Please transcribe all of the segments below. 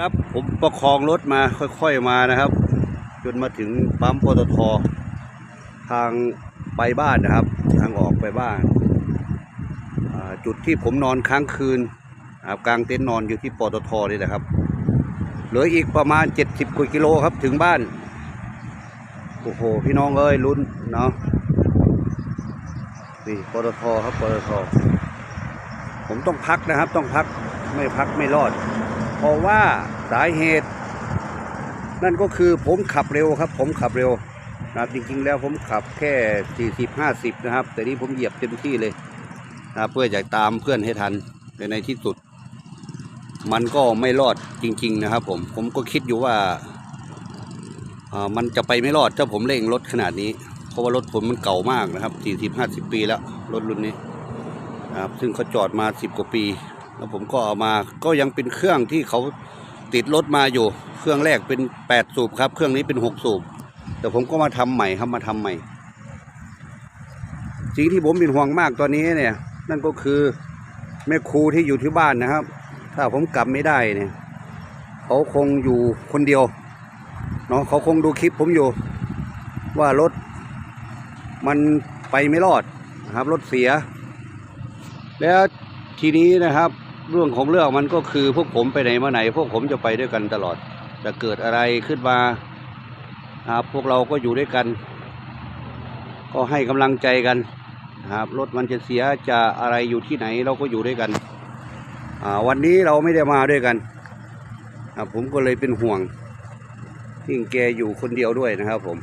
ครับผมประคองรถมาค่อยๆมานะครับ จนมาถึงปั๊มปตททางไปบ้านนะครับ ทางออกไปบ้าน จุดที่ผมนอนค้างคืนกลางเต็นท์นอนอยู่ที่ปตทนี่แหละครับ เหลืออีกประมาณ 70กว่ากิโลครับถึงบ้าน โอ้โห พี่น้องเอ้ยลุ้นเนาะนี่ปตทครับปตทผมต้องพักนะครับ ต้องพักไม่พักไม่รอด เพราะว่าสาเหตุนั่นก็คือผมขับเร็วครับ ผมขับเร็วนะครับจริงๆ แล้วผมขับแค่ 40 50 นะครับ แต่นี้ผมเหยียบเต็มที่เลยนะเพื่อจะตามเพื่อนให้ทันแต่ในที่สุด มันก็ไม่รอดจริง ๆ นะครับ ผมผมก็คิดอยู่ว่าอ่ามันจะไปไม่รอดถ้าผมเร่งรถขนาดนี้ เพราะว่ารถผมมันเก่ามากนะครับ 40 50 ปีแล้วรถรุ่นนี้นะครับซึ่งเขาจอดมา 10 กว่าปี แล้วผมก็เอามาก็ยังเป็นเครื่องที่เขาติดรถมาอยู่ เครื่องแรกเป็น 8 สูบครับ เครื่องนี้เป็น 6 สูบ แต่ผมก็มาทำใหม่ครับมาทำใหม่ สิ่งที่ผมเป็นห่วงมากตอนนี้เนี่ย นั่นก็คือแม่ครูที่อยู่ที่บ้านนะครับ ถ้าผมกลับไม่ได้เนี่ย เขาคงอยู่คนเดียวเนาะเขาคงดูคลิปผมอยู่ ว่ารถมันไปไม่รอดนะครับ รถเสีย แล้วทีนี้นะครับ เรื่องของเรื่องมันก็คือพวกผมไปไหนมาไหน พวกผมจะไปด้วยกันตลอดจะเกิดอะไรขึ้นมาครับพวกเราก็อยู่ด้วยกัน ก็ให้กำลังใจกันครับรถมันจะเสียจะอะไรอยู่ที่ไหนเราก็อยู่ด้วยกันวันนี้เราไม่ได้มาด้วยกันผมก็เลยเป็นห่วงยิ่งแกอยู่คนเดียวด้วยนะครับ ผม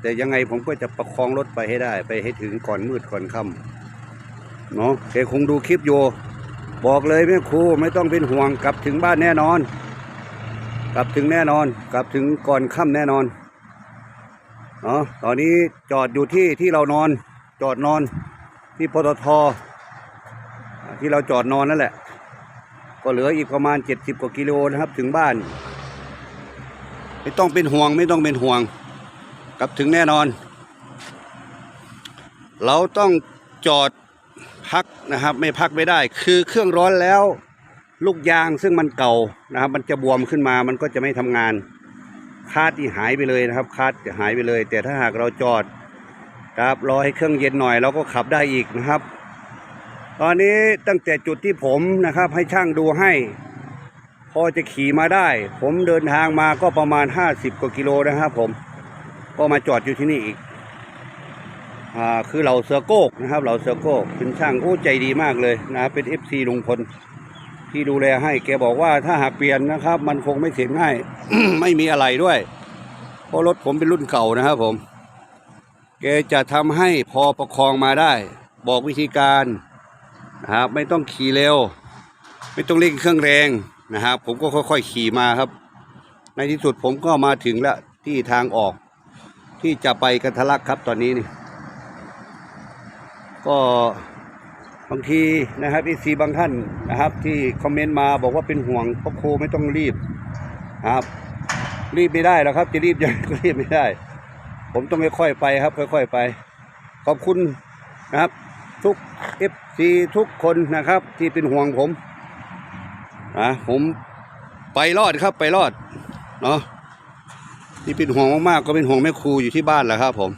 แต่ยังไงผมก็จะประคองรถไปให้ได้ ไปให้ถึงก่อนมืดก่อนค่ำเนาะแกคงดูคลิปอยู่ บอกเลยแม่ครูไม่ต้องเป็นห่วงกลับถึงบ้านแน่นอน กลับถึงแน่นอน กลับถึงก่อนค่ำแน่นอนเนาะตอนนี้จอดอยู่ที่ที่เรานอน จอดนอนที่ปตทที่เราจอดนอนนั่นแหละ ก็เหลืออีกประมาณ 70 กว่ากิโลนะครับ ถึงบ้าน ไม่ต้องเป็นห่วงไม่ต้องเป็นห่วง กลับถึงแน่นอน เราต้องจอด พักนะครับ ไม่พักไม่ได้ คือเครื่องร้อนแล้ว ลูกยางซึ่งมันเก่านะครับ มันจะบวมขึ้นมามันก็จะไม่ทำงาน คาดที่หายไปเลยนะครับ คาดจะหายไปเลย แต่ถ้าหากเราจอดครับรอให้เครื่องเย็นหน่อยเราก็ขับได้อีกนะครับ ตอนนี้ตั้งแต่จุดที่ผมนะครับ ให้ช่างดูให้ พอจะขี่มาได้ ผมเดินทางมาก็ประมาณ 50กว่ากิโลนะครับ ผมก็มาจอดอยู่ที่นี่อีก คือเหล่าเสือโก้กนะครับเหล่าเสือโก้กเป็นช่างโอ้ใจดีมากเลยนะครับเป็นเอฟซีลุงพลที่ดูแลให้แกบอกว่าถ้าหากเปลี่ยนนะครับ มันคงไม่เสร็จง่าย ไม่มีอะไรด้วย เพราะรถผมเป็นรุ่นเก่านะครับผม แกจะทำให้พอประคองมาได้ บอกวิธีการนะครับไม่ต้องขี่เร็ว ไม่ต้องเร่งเครื่องแรงนะครับผมก็ค่อย ๆ ขี่มาครับ ในที่สุดผมก็มาถึงแล้วที่ทางออก ที่จะไปกันทะลักครับตอนนี้นี่ ก็บางทีนะครับอีซีบางท่านนะครับ ที่คอมเมนต์มาบอกว่าเป็นห่วงพ่อครูไม่ต้องรีบครับ รีบไม่ได้หรอกครับ จะรีบยังไงก็รีบไม่ได้ ผมต้องค่อยๆไปครับ ค่อย ๆไป ขอบคุณนะครับ ทุกเอฟซีทุกคนนะครับ ที่เป็นห่วงผมนะผมไปรอดครับไปรอดเนาะที่เป็นห่วงมากๆก็เป็นห่วงแม่ครูอยู่ที่บ้านแหละครับผม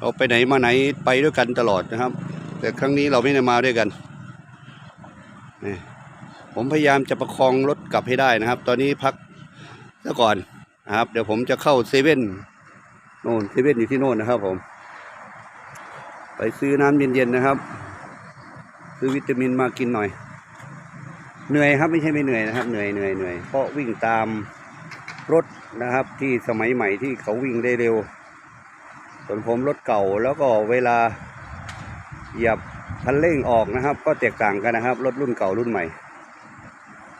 เราไปไหนมาไหนไปด้วยกันตลอดนะครับ แต่ครั้งนี้เราไม่ได้มาด้วยกันนี่ผมพยายามจะประคองรถกลับให้ได้นะครับ ตอนนี้พักซะก่อนนะครับ เดี๋ยวผมจะเข้าเซเว่นโน่นเซเว่นอยู่ที่โน่นนะครับ ผม ไปซื้อน้ำเย็นๆนะครับ ซื้อวิตามินมากินหน่อย เหนื่อยครับไม่ใช่ไม่เหนื่อยนะครับ เหนื่อยเหนื่อยเหนื่อยเพราะวิ่งตามรถนะครับที่สมัยใหม่ที่เขาวิ่งได้เร็ว ส่วนผมรถเก่าแล้วก็เวลาเหยียบคันเร่งออกนะครับ ก็แตกต่างกันนะครับ รถรุ่นเก่ารุ่นใหม่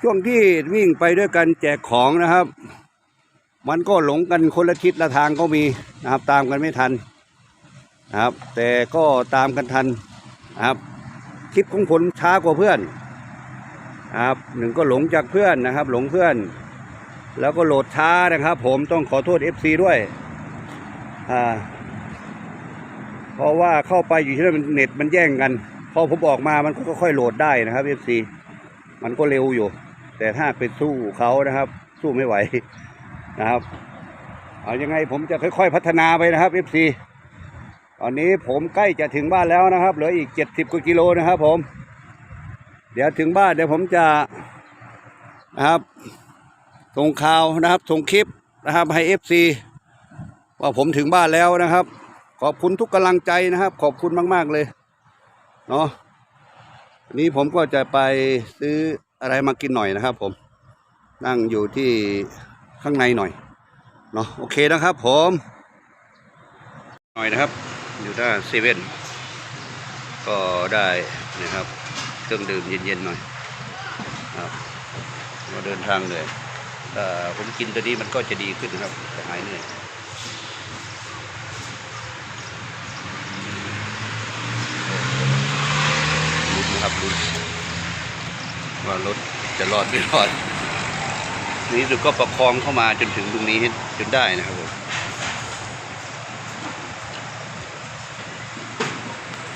ช่วงที่วิ่งไปด้วยกันแจกของนะครับ มันก็หลงกันคนละทิศละทางก็มีนะครับตามกันไม่ทันนะครับ แต่ก็ตามกันทันนะครับคลิปของผมช้ากว่าเพื่อนนะครับหนึ่งก็หลงจากเพื่อนนะครับ หลงเพื่อน แล้วก็โหลดช้านะครับ ผมต้องขอโทษ FC ด้วยอ่า เพราะว่าเข้าไปอยู่ที่นั่นมันเน็ตมันแย่งกันพอผมออกมามันก็ค่อยโหลดได้นะครับ FC มันก็เร็วอยู่ แต่ถ้าไปสู้เขานะครับ สู้ไม่ไหวนะครับเอายังไงผมจะค่อยๆพัฒนาไปนะครับ FC ตอนนี้ผมใกล้จะถึงบ้านแล้วนะครับ เหลืออีก70กว่ากิโลนะครับ ผม เดี๋ยวถึงบ้านเดี๋ยวผมจะนะครับส่งข่าวนะครับส่งคลิปนะครับให้ FC ว่าผมถึงบ้านแล้วนะครับ ขอบคุณทุกกำลังใจนะครับ ขอบคุณมาก ๆ เลยเนาะนนี้ผมก็จะไปซื้ออะไรมากินหน่อยนะครับ ผมนั่งอยู่ที่ข้างในหน่อยเนาะโอเคนะครับ ผมหน่อยนะครับ อยู่ด้านเซเว่นก็ได้นะครับ เครื่องดื่มเย็นๆหน่อยครับมาเดินทางเลยถ้าผมกินตัวนี้มันก็จะดีขึ้นนะครับจะหายเหนื่อย ลุ้นนะ ครับลุ้นว่ารถจะรอดไม่รอดนี่สุดก็ประคองเข้ามาจนถึงตรงนี้จนได้นะครับผม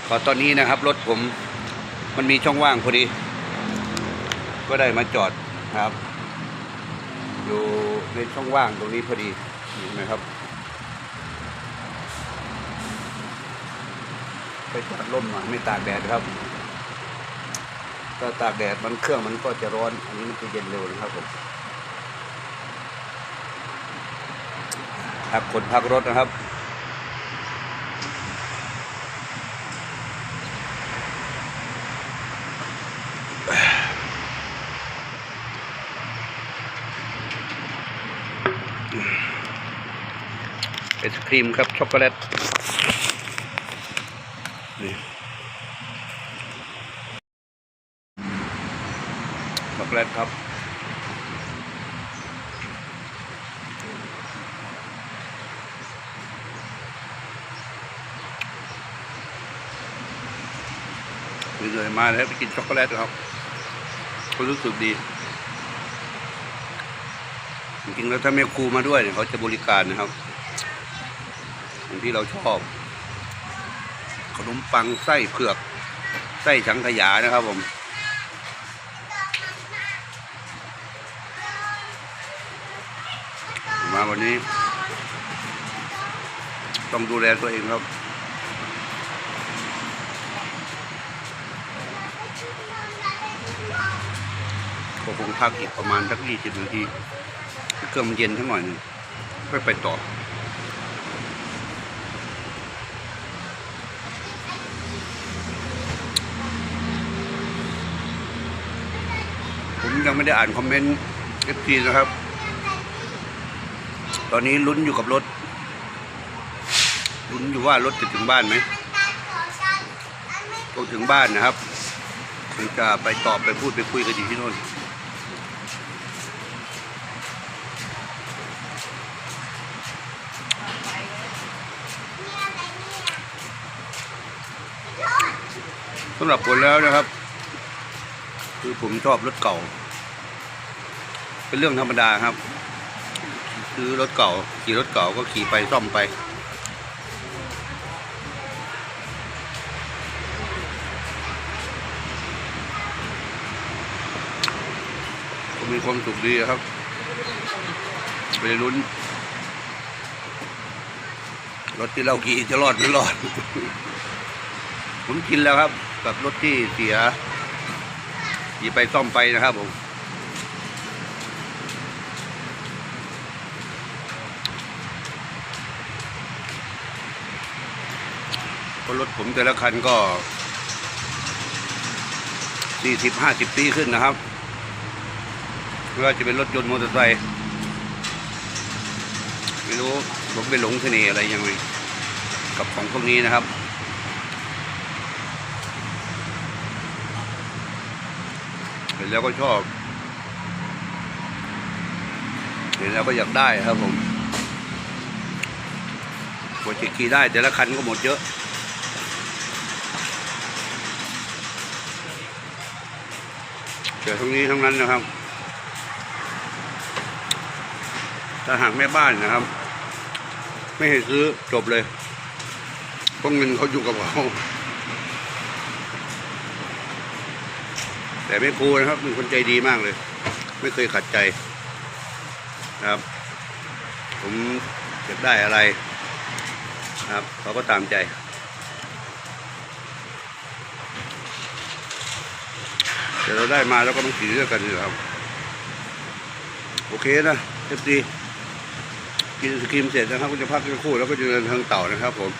ขอตอนนี้นะครับ รถผมมันมีช่องว่างพอดี ก็ได้มาจอดครับ อยู่ในช่องว่างตรงนี้พอดีเห็นไหมครับ ไปจอดร่มหน่อยไม่ตากแดดครับ ถ้าตากแดดมันเครื่องมันก็จะร้อน อันนี้มันจะเย็นเร็วนะครับผมพักคนพักรถนะครับไอศครีมครับช็อกโกแลตนี่ช็อกโกแลตครับ เหนื่อยมาแล้วไปกินช็อกโกแลตครับก็รู้สึกดี จริงๆแล้วถ้าแม่ครูมาด้วยเนี่ยเขาจะบริการนะครับอย่างที่เราชอบ ขนมปังไส้เผือก ไส้สังขยานะครับผมมาวันนี้ ต้องดูแลตัวเองครับ ก็คงพักอีกประมาณสักยี่สิบนาทีเครื่องมันเย็นทั้งหน่อยนึ่งค่อยไปต่อผมยังไม่ได้อ่านคอมเมนต์เอฟซีนะครับ ตอนนี้ลุ้นอยู่กับรถ ลุ้นอยู่ว่ารถจะถึงบ้านไหมต้องถึงบ้านนะครับถึงจะไปตอบไปพูดไปคุยกันอยู่ที่โน่น สำหรับผมแล้วนะครับ คือผมชอบรถเก่า เป็นเรื่องธรรมดาครับ ซื้อรถเก่า ขี่รถเก่าก็ขี่ไปซ่อมไปผมมีความสุขดีครับไปลุ้น รถที่เราขี่จะรอดไม่รอด ผมกินแล้วครับ กับรถที่เสียขี่ไปซ่อมไปนะครับผมก็รถผมแต่ละคันก็สี่สิบห้าสิบปีขึ้นนะครับไม่ว่าจะเป็นรถยนต์มอเตอร์ไซค์ไม่รู้ผมไปหลงเสน่ห์อะไรยังไงกับของพวกนี้นะครับ ห็นแล้วก็ชอบ เห็นแล้วก็อยากได้ครับผมกว่าจะขี่ได้แต่ละคันก็หมดเยอะเจอทั้งนี้ทั้งนั้นนะครับ ถ้าหากแม่บ้านนะครับ ไม่ให้ซื้อจบเลยเพราะเงินเขาอยู่กับเขา แต่ไม่ครูนะครับเป็นคนใจดีมากเลย ไม่เคยขัดใจนะครับ ผมอยากได้อะไรนะครับเขาก็ตามใจแต่เราได้มาแล้วก็ต้องขี่ด้วยกันอยู่ครับ โอเคนะเอฟซีกินไอศกรีมเสร็จนะครับก็จะพักสักครู่แล้วก็จะเดินทางต่อนะครับ ผม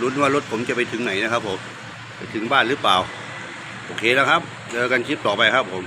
ลุ้นว่ารถผมจะไปถึงไหนนะครับผมไปถึงบ้านหรือเปล่า โอเคแล้วครับ เจอกันคลิปต่อไปครับผม